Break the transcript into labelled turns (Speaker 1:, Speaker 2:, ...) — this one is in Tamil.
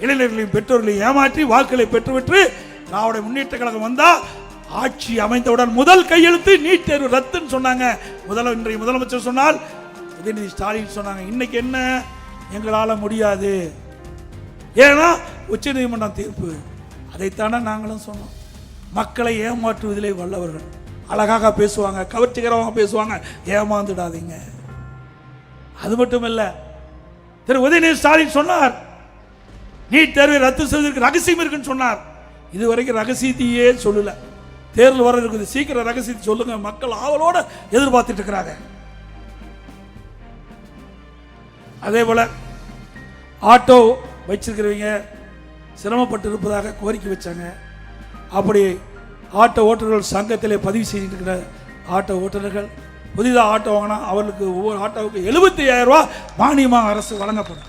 Speaker 1: இளைஞர்களையும் பெற்றோர்களையும் ஏமாற்றி வாக்குகளை பெற்றுவிட்டு திராவிட முன்னேற்ற கழகம் வந்தால் ஆட்சி அமைந்தவுடன் முதல் கையெழுத்து நீட் தேர்வு ரத்துன்னு சொன்னாங்க. முதல இன்றைய முதலமைச்சர் சொன்னால் உதயநிதி ஸ்டாலின் சொன்னாங்க இன்னைக்கு என்ன? எங்களால் முடியாது. ஏன்னா உச்சநீதிமன்றம் தீர்ப்பு. அதைத்தானே நாங்களும் சொன்னோம். மக்களை ஏமாற்றுவதிலே வல்லவர்கள். அழகாக பேசுவாங்க கவர்ச்சிகரமாக பேசுவாங்க. ஏமாந்துடாதீங்க. அது மட்டும் இல்லை திரு உதயநிதி ஸ்டாலின் சொன்னார் நீட் தேர்வை ரத்து செய்வதற்கு ரகசியம் இருக்குன்னு சொன்னார். இதுவரைக்கும் ரகசியத்தையே சொல்லல. தேர்தல் வர இருக்குது. சீக்கிரம் ரகசியத்தை சொல்லுங்க. மக்கள் ஆவலோட எதிர்பார்த்துட்டு இருக்கிறாங்க. அதே போல ஆட்டோ வச்சிருக்கிறவங்க சிரமப்பட்டு இருப்பதாக கோரிக்கை வச்சாங்க. அப்படி ஆட்டோ ஓட்டுநர்கள் சங்கத்தில் பதிவு செய்துட்டு இருக்கிற ஆட்டோ ஓட்டுநர்கள் புதிதாக ஆட்டோ வாங்கினா அவர்களுக்கு ஒவ்வொரு ஆட்டோவுக்கு எழுபத்தி ஐயாயிரம் ரூபா மானியமாக அரசு வழங்கப்படும்.